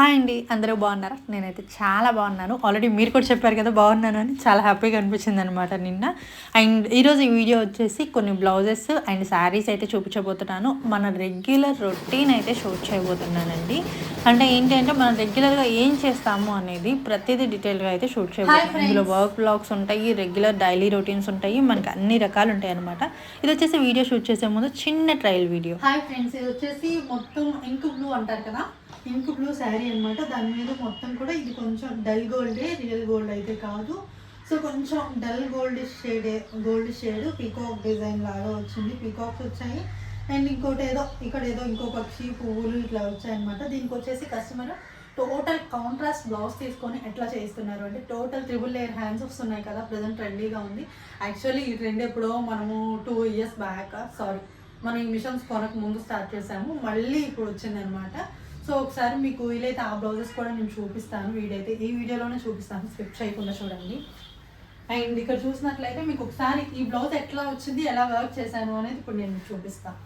Hi అండి అందరూ బాగున్నారా? నేనైతే చాలా బాగున్నాను. ఆల్రెడీ మీరు కూడా చెప్పారు కదా బాగున్నాను అని చాలా హ్యాపీగా అనిపించింది అనమాట నిన్న. అండ్ ఈరోజు ఈ వీడియో వచ్చేసి కొన్ని బ్లౌజెస్ అండ్ శారీస్ అయితే చూపించబోతున్నాను. మన రెగ్యులర్ రొటీన్ అయితే షూట్ చేయబోతున్నానండి. అంటే ఏంటి అంటే మనం రెగ్యులర్గా ఏం చేస్తాము అనేది ప్రతిదీ డీటెయిల్గా అయితే షూట్ చేయబోతున్నాం ఇందులో వర్క్ బ్లాగ్స్ ఉంటాయి రెగ్యులర్ డైలీ రొటీన్స్ ఉంటాయి మనకి అన్ని రకాలు ఉంటాయి అనమాట ఇది వచ్చేసి వీడియో షూట్ చేసే ముందు చిన్న ట్రయల్ వీడియో హాయ్ ఫ్రెండ్స్ ఇది వచ్చేసి మొత్తం ఇంక్ బ్లూ అంటారు కదా? ఇంక్ బ్లూ శారీ అనమాట దాని మీద మొత్తం కూడా ఇది కొంచెం డల్ గోల్డే రియల్ గోల్డ్ అయితే కాదు. సో కొంచెం dull gold shade gold shade peacock design లాగా వచ్చింది. పీకాక్స్ వచ్చాయి. అండ్ ఇంకోటి ఏదో ఇక్కడ ఏదో ఇంకో పక్షి పువ్వులు ఇట్లా వచ్చాయన్నమాట దీనికి వచ్చేసి కస్టమర్ టోటల్ కాంట్రాస్ట్ బ్లౌజ్ తీసుకొని ఎట్లా చేస్తున్నారు అంటే టోటల్ త్రిబుల్ లేయర్ హ్యాండ్స్ వస్తున్నాయి కదా ప్రజెంట్ ట్రెండీగా ఉంది. యాక్చువల్లీ ఈ ట్రెండ్ ఎప్పుడో మనము టూ ఇయర్స్ బ్యాక్ సారీ మనం ఈ మిషన్స్ కొనక ముందు స్టార్ట్ చేసాము మళ్ళీ ఇప్పుడు వచ్చిందనమాట సో ఒకసారి మీకు వీలైతే ఆ బ్లౌజెస్ కూడా నేను చూపిస్తాను. వీడైతే ఈ వీడియోలోనే చూపిస్తాను. స్కిప్ చేయకుండా చూడండి. అండ్ ఇక్కడ చూసినట్లయితే మీకు ఒకసారి ఈ బ్లౌజ్ ఎట్లా వచ్చింది ఎలా వర్క్ చేశాను అనేది ఇప్పుడు నేను చూపిస్తాను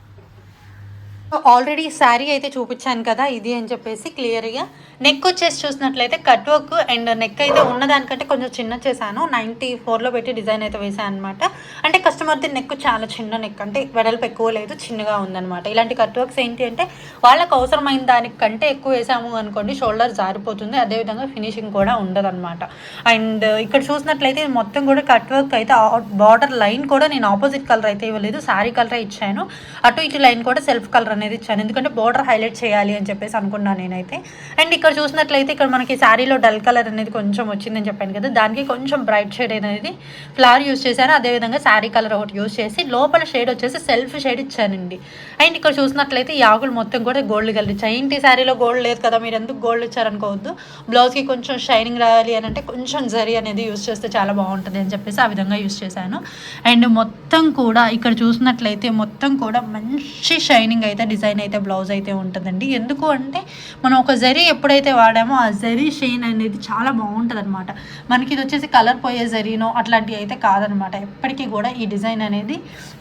ఆల్రెడీ శారీ అయితే చూపించాను కదా ఇది అని చెప్పేసి క్లియర్గా నెక్ వచ్చేసి చూసినట్లయితే కట్ వర్క్ అండ్ నెక్ అయితే ఉన్నదానికంటే కొంచెం చిన్న చేశాను. నైంటీ ఫోర్లో పెట్టి డిజైన్ అయితే వేసాను అనమాట అంటే కస్టమర్ది నెక్ చాలా చిన్న నెక్ అంటే వెడల్పు ఎక్కువ లేదు చిన్నగా ఉందన్నమాట. ఇలాంటి కట్ వర్క్స్ ఏంటి అంటే వాళ్ళకు అవసరమైన దానికంటే ఎక్కువ వేసాము అనుకోండి షోల్డర్ జారిపోతుంది అదేవిధంగా ఫినిషింగ్ కూడా ఉండదన్నమాట. అండ్ ఇక్కడ చూసినట్లయితే మొత్తం కూడా కట్ వర్క్ అయితే బార్డర్ లైన్ కూడా నేను ఆపోజిట్ కలర్ అయితే ఇవ్వలేదు శారీ కలర్ ఇచ్చాను. అటు ఇటు లైన్ కూడా సెల్ఫ్ కలర్ అనేది ఇచ్చాను. ఎందుకంటే బోర్డర్ హైలైట్ చేయాలి అని చెప్పేసి అనుకున్నాను నేనైతే. అండ్ ఇక్కడ చూసినట్లయితే ఇక్కడ మనకి శారీలో డల్ కలర్ అనేది కొంచెం వచ్చిందని చెప్పాను కదా దానికి కొంచెం బ్రైట్ షేడ్ అనేది ఫ్లవర్ యూస్ చేశాను. అదేవిధంగా శారీ కలర్ ఒకటి యూస్ చేసి లోపల షేడ్ వచ్చేసి సెల్ఫ్ షేడ్ ఇచ్చానండి. అండ్ ఇక్కడ చూసినట్లయితే ఈ ఆకులు మొత్తం కూడా గోల్డ్ కలర్ ఇచ్చాయి. ఇంటి శారీలో గోల్డ్ లేదు కదా మీరు ఎందుకు గోల్డ్ ఇచ్చారనుకోవద్దు. బ్లౌజ్కి కొంచెం షైనింగ్ రావాలి అని అంటే కొంచెం జరీ అనేది యూస్ చేస్తే చాలా బాగుంటుంది అని చెప్పేసి ఆ విధంగా యూస్ చేశాను. అండ్ మొత్తం కూడా ఇక్కడ చూసినట్లయితే మొత్తం కూడా మంచి షైనింగ్ అయితే డిజైన్ అయితే బ్లౌజ్ అయితే ఉంటుందండి. ఎందుకు అంటే మనం ఒక జరీ ఎప్పుడైతే వాడామో ఆ జరీ షైన్ అనేది చాలా బాగుంటుంది అనమాట మనకి ఇది వచ్చేసి కలర్ పోయే జరీనో అట్లాంటివి అయితే కాదనమాట ఎప్పటికీ కూడా ఈ డిజైన్ అనేది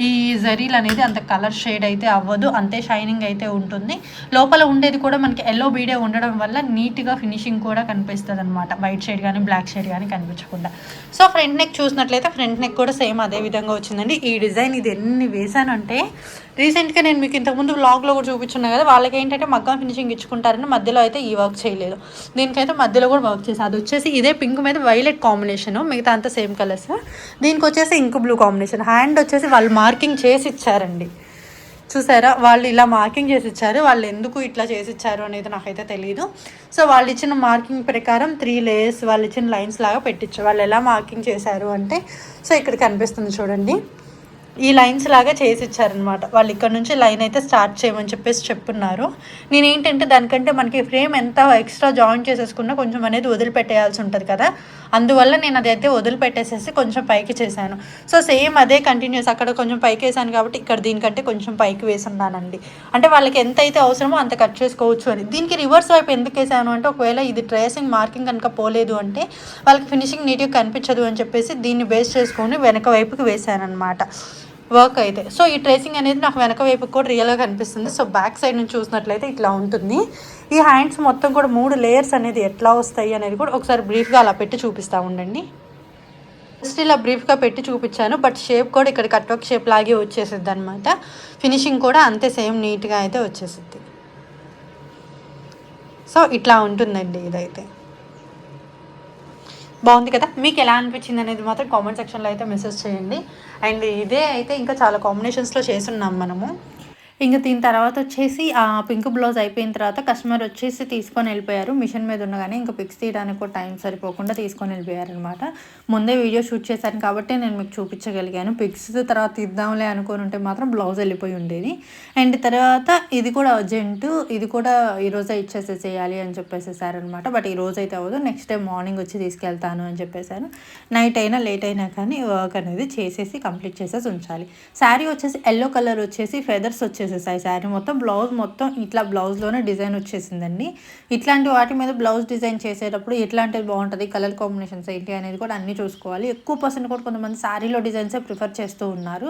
ఈ జరీలు అనేది అంత కలర్ షేడ్ అయితే అవ్వదు. అంతే షైనింగ్ అయితే ఉంటుంది. లోపల ఉండేది కూడా మనకి ఎల్లో బీడే ఉండడం వల్ల నీట్గా ఫినిషింగ్ కూడా కనిపిస్తుంది అనమాట వైట్ షేడ్ కానీ బ్లాక్ షేడ్ కానీ కనిపించకుండా. సో ఫ్రంట్ నెక్ చూసినట్లయితే ఫ్రంట్ నెక్ కూడా సేమ్ అదే విధంగా వచ్చిందండి. ఈ డిజైన్ ఇది ఎన్ని వేసానంటే రీసెంట్గా నేను మీకు ఇంతకుముందు బ్లాగ్లో కూడా చూపించున్నా కదా వాళ్ళకి ఏంటంటే మగ్గం ఫినిషింగ్ ఇచ్చుకుంటారని మధ్యలో అయితే ఈ వర్క్ చేయలేదు. దీనికైతే మధ్యలో కూడా వర్క్ చేసి అది వచ్చేసి ఇదే పింక్ మీద వైలెట్ కాంబినేషన్ మిగతా అంతా సేమ్ కలర్స్ దీనికి వచ్చేసి ఇంక్ బ్లూ కాంబినేషన్ హ్యాండ్ వచ్చేసి వాళ్ళు మార్కింగ్ చేసి ఇచ్చారండి. చూసారా? వాళ్ళు ఇలా మార్కింగ్ చేసి ఇచ్చారు. వాళ్ళు ఎందుకు ఇట్లా చేసి ఇచ్చారు అనేది నాకైతే తెలియదు సో వాళ్ళు ఇచ్చిన మార్కింగ్ ప్రకారం త్రీ లేయర్స్ వాళ్ళు ఇచ్చిన లైన్స్ లాగా పెట్టించారు వాళ్ళు ఎలా మార్కింగ్ చేశారు అంటే సో ఇక్కడ కనిపిస్తుంది చూడండి. ఈ లైన్స్ లాగా చేసి ఇచ్చారనమాట వాళ్ళు ఇక్కడ నుంచి లైన్ అయితే స్టార్ట్ చేయమని చెప్పేసి చెప్పున్నారు. నేను ఏంటంటే దానికంటే మనకి ఫ్రేమ్ ఎంత ఎక్స్ట్రా జాయిన్ చేసేసుకున్నా కొంచెం అనేది వదిలిపెట్టేయాల్సి ఉంటుంది కదా. అందువల్ల నేను అదైతే వదిలిపెట్టేసేసి కొంచెం పైకి చేశాను. సో సేమ్ అదే కంటిన్యూస్ అక్కడ కొంచెం పైకి వేసాను కాబట్టి ఇక్కడ దీనికంటే కొంచెం పైకి వేసి ఉన్నానండి అంటే వాళ్ళకి ఎంత అయితే అవసరమో అంత కట్ చేసుకోవచ్చు అని. దీనికి రివర్స్ వైపు ఎందుకు వేసాను అంటే ఒకవేళ ఇది ట్రేసింగ్ మార్కింగ్ కనుక పోలేదు అంటే వాళ్ళకి ఫినిషింగ్ నీట్గా కనిపించదు అని చెప్పేసి దీన్ని బేస్ చేసుకొని వెనక వైపుకి వేసాను అనమాట వర్క్ అయితే. సో ఈ ట్రేసింగ్ అనేది నాకు వెనక వైపు కూడా రియల్గా కనిపిస్తుంది. సో బ్యాక్ సైడ్ నుంచి చూసినట్లయితే ఇట్లా ఉంటుంది. ఈ హ్యాండ్స్ మొత్తం కూడా మూడు లేయర్స్ అనేది ఎట్లా వస్తాయి అనేది కూడా ఒకసారి బ్రీఫ్గా అలా పెట్టి చూపిస్తూ ఉండండి. జస్ట్ ఇలా బ్రీఫ్గా పెట్టి చూపించాను. బట్ షేప్ కూడా ఇక్కడ కట్ వర్క్ షేప్ లాగే వచ్చేసిద్ది అనమాట ఫినిషింగ్ కూడా అంతే సేమ్ నీట్గా అయితే వచ్చేసిద్ది. సో ఇట్లా ఉంటుందండి ఇదైతే. బాగుంది కదా. మీకు ఎలా అనిపించింది అనేది మాత్రం కామెంట్ సెక్షన్లో అయితే మెసేజ్ చేయండి. అండ్ ఇదే అయితే ఇంకా చాలా కాంబినేషన్స్లో చేస్తున్నాం మనము. ఇంకా దీని తర్వాత వచ్చేసి ఆ పింక్ బ్లౌజ్ అయిపోయిన తర్వాత కస్టమర్ వచ్చేసి తీసుకొని వెళ్ళిపోయారు. మిషన్ మీద ఉండగానే ఇంకా పిక్స్ తీయడానికి కూడా టైం సరిపోకుండా తీసుకొని వెళ్ళిపోయారు అనమాట ముందే వీడియో షూట్ చేశాను కాబట్టి నేను మీకు చూపించగలిగాను. పిక్స్ తర్వాత ఇద్దాంలే అనుకుని ఉంటే మాత్రం బ్లౌజ్ వెళ్ళిపోయి ఉండేది. అండ్ తర్వాత ఇది కూడా అర్జెంటు ఇది కూడా ఈరోజే ఇచ్చేసేసేయాలి అని చెప్పేసేసారనమాట. బట్ ఈ రోజు అయితే అవ్వదు. నెక్స్ట్ డే మార్నింగ్ వచ్చి తీసుకెళ్తాను అని చెప్పేశాను నైట్ అయినా లేట్ అయినా కానీ వర్క్ అనేది చేసేసి కంప్లీట్ చేసేసి ఉంచాలి. శారీ వచ్చేసి ఎల్లో కలర్ వచ్చేసి ఫెదర్స్ వచ్చేసి వచ్చేసాయి శారీ మొత్తం బ్లౌజ్ మొత్తం ఇట్లా బ్లౌజ్లోనే డిజైన్ వచ్చేసిందండి. ఇట్లాంటి వాటి మీద బ్లౌజ్ డిజైన్ చేసేటప్పుడు ఎట్లాంటిది బాగుంటుంది కలర్ కాంబినేషన్స్ ఏంటి అనేది కూడా అన్నీ చూసుకోవాలి. ఎక్కువ పర్సెంట్ కూడా కొంతమంది శారీలో డిజైన్సే ప్రిఫర్ చేస్తూ ఉన్నారు.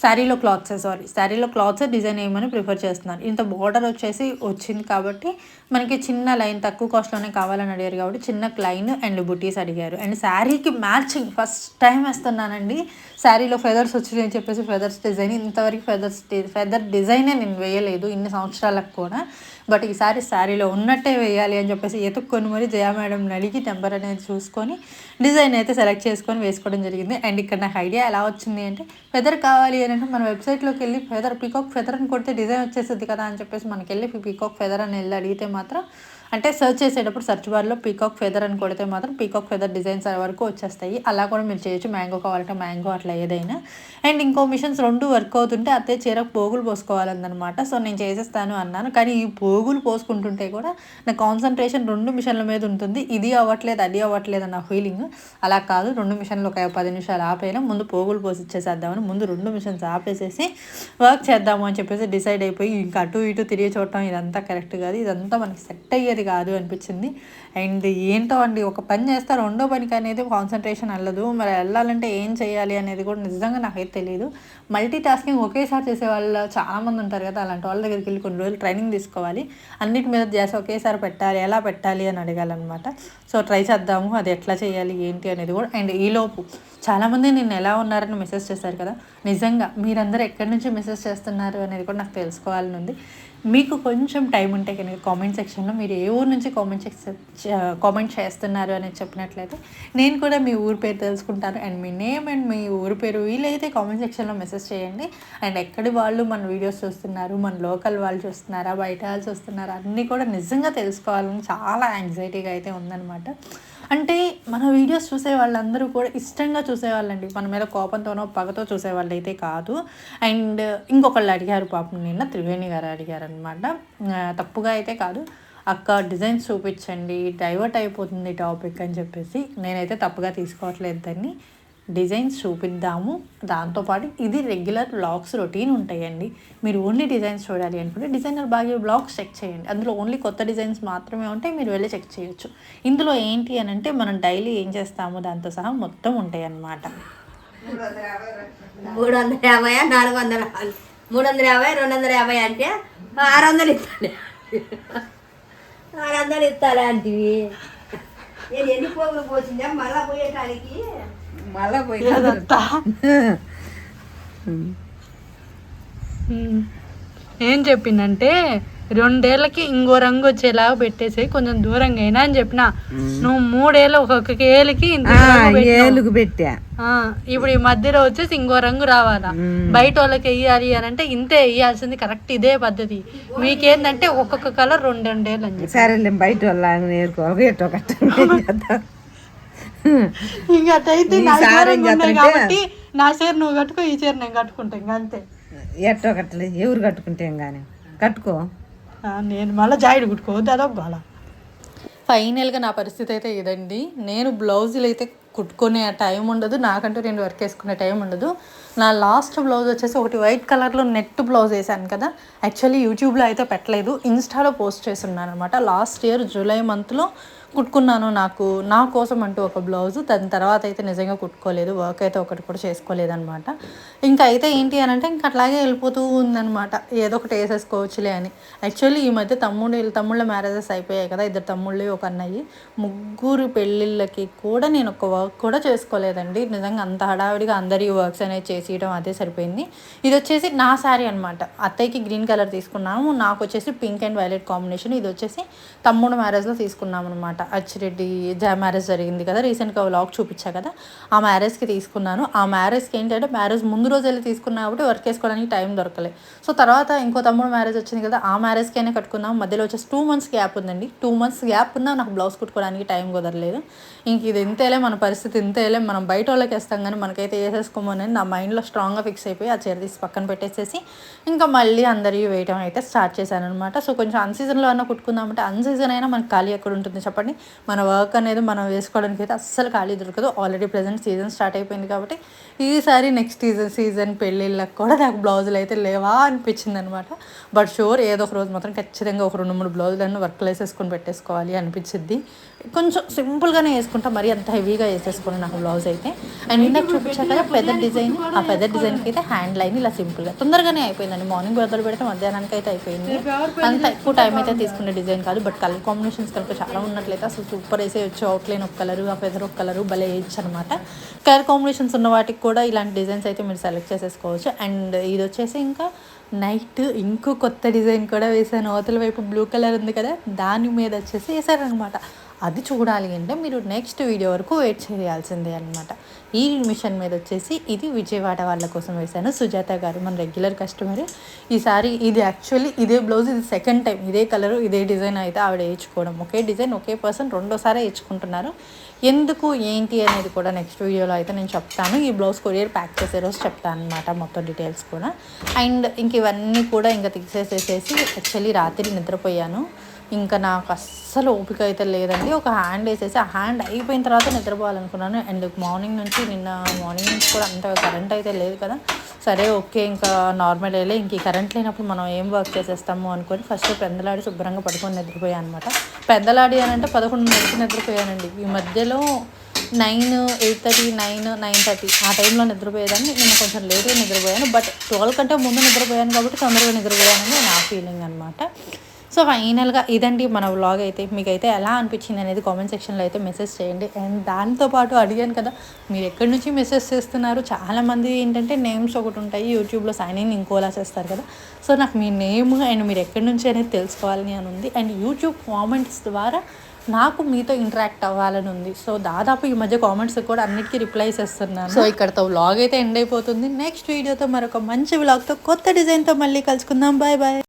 శారీలో క్లాత్స్ సారీ. శారీలో క్లాత్స్ డిజైన్ వేయమని ప్రిఫర్ చేస్తున్నారు? ఇంత బార్డర్ వచ్చేసి వచ్చింది కాబట్టి మనకి చిన్న లైన్ తక్కువ కాస్ట్లోనే కావాలని అడిగారు కాబట్టి చిన్న లైన్ అండ్ బుటీస్ అడిగారు. అండ్ శారీకి మ్యాచింగ్ ఫస్ట్ టైం వేస్తున్నానండి. శారీలో ఫెదర్స్ వచ్చినాయి అని చెప్పేసి ఫెదర్స్ డిజైన్. ఇంతవరకు ఫెదర్స్ ఫెదర్ డిజైనే నేను వేయలేదు ఇన్ని సంవత్సరాలకు కూడా. బట్ ఈసారి శారీలో ఉన్నట్టే వేయాలి అని చెప్పేసి ఎతుక్కొని మరి జయా మేడం అడిగి టెంపర్ అనేది చూసుకొని డిజైన్ అయితే సెలెక్ట్ చేసుకొని వేసుకోవడం జరిగింది. అండ్ ఇక్కడ నాకు ఐడియా ఎలా వచ్చింది అంటే ఫెదర్ కావాలి ఏంటంటే మన వెబ్సైట్లోకి వెళ్ళి ఫెదర్ పీకాక్ ఫెదర్ అని కొడితే డిజైన్ వచ్చేస్తుంది కదా అని చెప్పేసి మనకి వెళ్ళి పీకాక్ ఫెదర్ అని వెళ్ళి అడిగితే మాత్రం అంటే సెర్చ్ చేసేటప్పుడు సెర్చ్ బార్లో పీకాక్ ఫెదర్ అని కొడితే మాత్రం పీకాక్ ఫెదర్ డిజైన్స్ వరకు వచ్చేస్తాయి. అలా కూడా మీరు చేయొచ్చు. మ్యాంగో కావాలంటే మ్యాంగో అట్లా ఏదైనా. అండ్ ఇంకో మిషన్స్ రెండు వర్క్ అవుతుంటే అత్తే చీరకు పోగులు పోసుకోవాలన్నమాట. సో నేను చేసేస్తాను అన్నాను. కానీ ఈ పోగులు పోసుకుంటుంటే కూడా నా కాన్సన్ట్రేషన్ రెండు మిషన్ల మీద ఉంటుంది. ఇది అవ్వట్లేదు అది అవ్వట్లేదు అన్న ఫీలింగ్ అలా కాదు. రెండు మిషన్లు ఒక పది నిమిషాలు ఆపేయడం ముందు పోగులు పోసి ఇచ్చేసేద్దామని ముందు రెండు మిషన్స్ ఆపేసేసి వర్క్ చేద్దాము అని చెప్పేసి డిసైడ్ అయిపోయి ఇంకా అటు ఇటు తిరిగి చూడటం ఇదంతా కరెక్ట్ కాదు. ఇదంతా మనకి సెట్ అయ్యేది కాదు అనిపించింది. అండ్ ఏంటో అండి ఒక పని చేస్తే రెండో పనికి అనేది కాన్సన్ట్రేషన్ వెళ్ళదు మరి వెళ్ళాలంటే ఏం చేయాలి అనేది కూడా నిజంగా నాకైతే తెలియదు మల్టీ టాస్కింగ్ ఒకేసారి చేసే వాళ్ళు చాలామంది ఉంటారు కదా అలాంటి వాళ్ళ దగ్గరికి వెళ్ళి కొన్ని రోజులు ట్రైనింగ్ తీసుకోవాలి. అన్నిటి మీద చేసి ఒకేసారి పెట్టాలి ఎలా పెట్టాలి అని అడగాలన్నమాట. సో ట్రై చేద్దాము అది ఎట్లా చేయాలి ఏంటి అనేది కూడా. అండ్ ఈలోపు చాలామంది నేను ఎలా ఉన్నారని మెసేజ్ చేశారు కదా నిజంగా మీరందరూ ఎక్కడి నుంచి మెసేజ్ చేస్తున్నారు అనేది కూడా నాకు తెలుసుకోవాలని ఉంది. మీకు కొంచెం టైం ఉంటే కనుక కామెంట్ సెక్షన్లో మీరు ఏ ఊరు నుంచి కామెంట్ కామెంట్ చేస్తున్నారు అనేది చెప్పినట్లయితే నేను కూడా మీ ఊరు పేరు తెలుసుకుంటాను. అండ్ మీ నేమ్ అండ్ మీ ఊరు పేరు వీలైతే కామెంట్ సెక్షన్లో మెసేజ్ చేయండి. అండ్ ఎక్కడి వాళ్ళు మన వీడియోస్ చూస్తున్నారు మన లోకల్ వాళ్ళు చూస్తున్నారా బయట వాళ్ళు చూస్తున్నారా అన్నీ కూడా నిజంగా తెలుసుకోవాలని చాలా యాంగ్జైటీగా అయితే ఉందన్నమాట. అంటే మన వీడియోస్ చూసే వాళ్ళందరూ కూడా ఇష్టంగా చూసేవాళ్ళండి. మన మీద కోపంతోనో పగతో చూసేవాళ్ళు అయితే కాదు. అండ్ ఇంకొకళ్ళు అడిగారు పాపం నిన్న త్రివేణి గారు అడిగారు అనమాట తప్పుగా అయితే కాదు. అక్క డిజైన్స్ చూపించండి డైవర్ట్ అయిపోతుంది టాపిక్ అని చెప్పేసి నేనైతే తప్పుగా తీసుకోవట్లేదు దాన్ని. డిజైన్స్ చూపిద్దాము. దాంతోపాటు ఇది రెగ్యులర్ బ్లాగ్స్ రొటీన్ ఉంటాయండి. మీరు ఓన్లీ డిజైన్స్ చూడాలి అనుకుంటే డిజైనర్ బాగా బ్లాగ్స్ చెక్ చేయండి. అందులో ఓన్లీ కొత్త డిజైన్స్ మాత్రమే ఉంటాయి. మీరు వెళ్ళి చెక్ చేయొచ్చు. ఇందులో ఏంటి అని అంటే మనం డైలీ ఏం చేస్తాము దాంతో సహా మొత్తం ఉంటాయి అన్నమాట మూడు వందల యాభై నాలుగు వందల మూడు వందల యాభై రెండు వందల యాభై అంటే ఆరు వందలు ఇస్తాను. ఆరు వందలు ఇస్తాను నేను ఎన్ని పోగులు పోసిందా మళ్ళా పోయేటానికి మళ్ళా ఏం చెప్పిందంటే రెండేళ్ళకి ఇంకో రంగు వచ్చేలాగా పెట్టేసి కొంచెం దూరంగా అయినా అని చెప్పిన. నువ్వు మూడేళ్ళు ఒక్కొక్క ఏళ్ళకి. ఏలుగు పెట్టా. ఆ, ఇప్పుడు ఈ మధ్యలో వచ్చేసి ఇంకో రంగు రావాలా? బయట వాళ్ళకి వెయ్యాలి అని అంటే ఇంతే వేయాల్సింది కరెక్ట్ ఇదే పద్ధతి. మీకేందంటే ఒక్కొక్క కలర్ రెండు రెండేళ్ళు అని చెప్పి. సరేలే బయట వాళ్ళ నేర్కోవాలి ఎట్టో కట్ట ఇంకా అటైతే నీ నా సార్ చీర ఏం ఉన్నాయి చేస్తాడంటే- కాబట్టి నా చీర నువ్వు కట్టుకో ఈ చీర నేను కట్టుకుంటా ఇంకా అంతే. ఎట్టో కట్టలే ఎవరు కట్టుకుంటేం కానీ కట్టుకో. ఆ, నేను మళ్ళీ జాయిడ్ కుట్టుకోవద్దు అదొక గోల. ఫైనల్గా నా పరిస్థితి అయితే ఇదండి. నేను బ్లౌజులు అయితే కుట్టుకునే టైం ఉండదు నాకంటూ నేను వర్క్ వేసుకునే టైం ఉండదు. నా లాస్ట్ బ్లౌజ్ వచ్చేసి ఒకటి వైట్ కలర్లో నెట్ బ్లౌజ్ వేసాను కదా. యాక్చువల్లీ యూట్యూబ్లో అయితే పెట్టలేదు ఇన్స్టాలో పోస్ట్ చేస్తున్నాను అనమాట లాస్ట్ ఇయర్ జూలై మంత్లో కుట్టుకున్నాను నాకు నా కోసం అంటూ ఒక బ్లౌజ్ దాని తర్వాత అయితే నిజంగా కుట్టుకోలేదు వర్క్ అయితే ఒకటి కూడా చేసుకోలేదనమాట ఇంకా అయితే ఏంటి అని అంటే ఇంకా అట్లాగే వెళ్ళిపోతూ ఉందనమాట ఏదో ఒకటి వేసేసుకోవచ్చులే అని. యాక్చువల్లీ ఈ మధ్య తమ్ముడు తమ్ముళ్ళ మ్యారేజెస్ అయిపోయాయి కదా ఇద్దరు తమ్ముళ్ళు ఒక అన్నయ్యి. ముగ్గురు పెళ్ళిళ్ళకి కూడా నేను ఒక వర్క్ కూడా చేసుకోలేదండి. నిజంగా అంత హడావిడిగా అందరి వర్క్స్ అనేది చేసేయడం అదే సరిపోయింది. ఇది వచ్చేసి నా శారీ అనమాట అత్తయ్యకి గ్రీన్ కలర్ తీసుకున్నాము నాకు వచ్చేసి పింక్ అండ్ వైలెట్ కాంబినేషన్ ఇది వచ్చేసి తమ్ముడు మ్యారేజ్లో తీసుకున్నాం అనమాట అచ్చిరెడ్డి జా మ్యారేజ్ జరిగింది కదా రీసెంట్గా వ్లాగ్ చూపించా కదా ఆ మ్యారేజ్కి తీసుకున్నాను. ఆ మ్యారేజ్కి ఏంటంటే మ్యారేజ్ ముందు రోజు వెళ్ళి తీసుకున్నా కాబట్టి వర్క్ చేసుకోవడానికి టైం దొరకలే. సో తర్వాత ఇంకో తమ్ముడు మ్యారేజ్ వచ్చింది కదా ఆ మ్యారేజ్కి అయినా కట్టుకుందాం. మధ్యలో వచ్చేసి టూ మంత్స్ గ్యాప్ ఉందండి. టూ మంత్స్ గ్యాప్ ఉన్నా నాకు బ్లౌజ్ కుట్టుకోవడానికి టైం కుదరలేదు. ఇంక ఇది ఇంతేలే మన పరిస్థితి ఇంతేలే మనం బయట వాళ్ళకి వేస్తాం కానీ మనకైతే వేసేసుకోమని నా మైండ్లో స్ట్రాంగ్గా ఫిక్స్ అయిపోయి ఆ చీర తీసి పక్కన పెట్టేసేసి ఇంకా మళ్ళీ అందరివి వేయటం అయితే స్టార్ట్ చేశాను అనమాట సో కొంచెం అన్సీజన్లో అన్న కుట్టుకుందామంటే అన్సీజన్ అయినా మనకు ఖాళీ ఎక్కడ ఉంటుంది చెప్పండి? కానీ మన వర్క్ అనేది మనం వేసుకోవడానికి అయితే అస్సలు ఖాళీ దొరకదు. ఆల్రెడీ ప్రజెంట్ సీజన్ స్టార్ట్ అయిపోయింది కాబట్టి ఈసారి నెక్స్ట్ సీజన్ సీజన్ పెళ్ళిళ్ళకి కూడా నాకు బ్లౌజులు అయితే లేవా అనిపించింది అనమాట బట్ షూర్ ఏదో ఒక రోజు మాత్రం ఖచ్చితంగా ఒక రెండు మూడు బ్లౌజులను వర్క్లు వేసేసుకొని పెట్టేసుకోవాలి అనిపించింది కొంచెం సింపుల్గానే వేసుకుంటా మరి అంత హెవీగా వేసేసుకోండి నాకు బ్లౌజ్ అయితే. అండ్ ఇందాక చూపించాక కదా పెద్ద డిజైన్ ఆ పెద్ద డిజైన్కి అయితే హ్యాండ్ లైన్ ఇలా సింపుల్గా తొందరగానే అయిపోయిందండి. మార్నింగ్ మొదలు పెడితే మధ్యాహ్నానికి అయితే అయిపోయింది. అంత ఎక్కువ టైం అయితే తీసుకునే డిజైన్ కాదు బట్ కలర్ కాంబినేషన్స్ కనుక చాలా ఉన్నట్లయితే అసలు సూపర్ వేసేయచ్చు అవుట్లైన్ ఒక కలర్ ఆ ఫెదర్ ఒక కలర్ భలే వేయచ్చు అనమాట కలర్ కాంబినేషన్స్ ఉన్న వాటికి కూడా ఇలాంటి డిజైన్స్ అయితే మీరు సెలెక్ట్ చేసేసుకోవచ్చు. అండ్ ఇది వచ్చేసి ఇంకా నైట్ ఇంకో కొత్త డిజైన్ కూడా వేసాను. అవతల వైపు బ్లూ కలర్ ఉంది కదా దాని మీద వచ్చేసి వేసారనమాట అది చూడాలి అంటే మీరు నెక్స్ట్ వీడియో వరకు వెయిట్ చేయాల్సిందే అనమాట ఈ మిషన్ మీద వచ్చేసి ఇది విజయవాడ వాళ్ళ కోసం వేశాను. సుజాత గారు మన రెగ్యులర్ కస్టమర్ ఈసారి ఇది యాక్చువల్లీ ఇదే బ్లౌజ్ ఇది సెకండ్ టైం ఇదే కలరు ఇదే డిజైన్ అయితే ఆవిడ వేయించుకోవడం. ఒకే డిజైన్ ఒకే పర్సన్ రెండోసారి వేయించుకుంటున్నారు. ఎందుకు ఏంటి అనేది కూడా నెక్స్ట్ వీడియోలో అయితే నేను చెప్తాను. ఈ బ్లౌజ్ కొరియర్ ప్యాక్ చేసే రోజు చెప్తాను అనమాట మొత్తం డీటెయిల్స్ కూడా. అండ్ ఇంక ఇవన్నీ కూడా ఇంకా తీసేసేసేసి యాక్చువల్లీ రాత్రి నిద్రపోయాను. ఇంకా నాకు అస్సలు ఓపిక అయితే లేదండి. ఒక హ్యాండ్ వేసేసి ఆ హ్యాండ్ అయిపోయిన తర్వాత నిద్రపోవాలనుకున్నాను. అండ్ మార్నింగ్ నుంచి నిన్న మార్నింగ్ నుంచి కూడా అంత కరెంట్ అయితే లేదు కదా. సరే ఓకే ఇంకా నార్మల్ వెళ్ళి ఇంక ఈ కరెంట్ లేనప్పుడు మనం ఏం వర్క్ చేసేస్తాము అనుకొని ఫస్ట్ పెందలాడి శుభ్రంగా పడుకొని నిద్రపోయాను అనమాట పెందలాడి అని అంటే పదకొండున్నరకి నిద్రపోయానండి. ఈ మధ్యలో nine eight thirty nine nine thirty ఆ టైంలో నిద్రపోయేదాన్ని. నేను కొంచెం లేట్గా నిద్రపోయాను. బట్ ట్వెల్వ్ కంటే ముందు నిద్రపోయాను కాబట్టి తొందరగా నిద్రపోయానని నా ఫీలింగ్ అనమాట సో ఫైనల్గా ఇదండి మన వ్లాగ్ అయితే. మీకైతే ఎలా అనిపించింది అనేది కామెంట్ సెక్షన్లో అయితే మెసేజ్ చేయండి. అండ్ దాంతోపాటు అడిగాను కదా మీరు ఎక్కడి నుంచి మెసేజ్ చేస్తున్నారు? చాలామంది ఏంటంటే నేమ్స్ ఒకటి ఉంటాయి యూట్యూబ్లో సైన్ ఇన్ ఇంకోలా చేస్తారు కదా. సో నాకు మీ నేమ్ అండ్ మీరు ఎక్కడి నుంచి అనేది తెలుసుకోవాలని అని ఉంది. అండ్ యూట్యూబ్ కామెంట్స్ ద్వారా నాకు మీతో ఇంటరాక్ట్ అవ్వాలని ఉంది. సో దాదాపు ఈ మధ్య కామెంట్స్ కూడా అన్నిటికీ రిప్లైస్ ఇస్తున్నాను సో ఇక్కడతో వ్లాగ్ అయితే ఎండ్ అయిపోతుంది. నెక్స్ట్ వీడియోతో మరొక మంచి వ్లాగ్తో కొత్త డిజైన్తో మళ్ళీ కలుసుకుందాం. Bye bye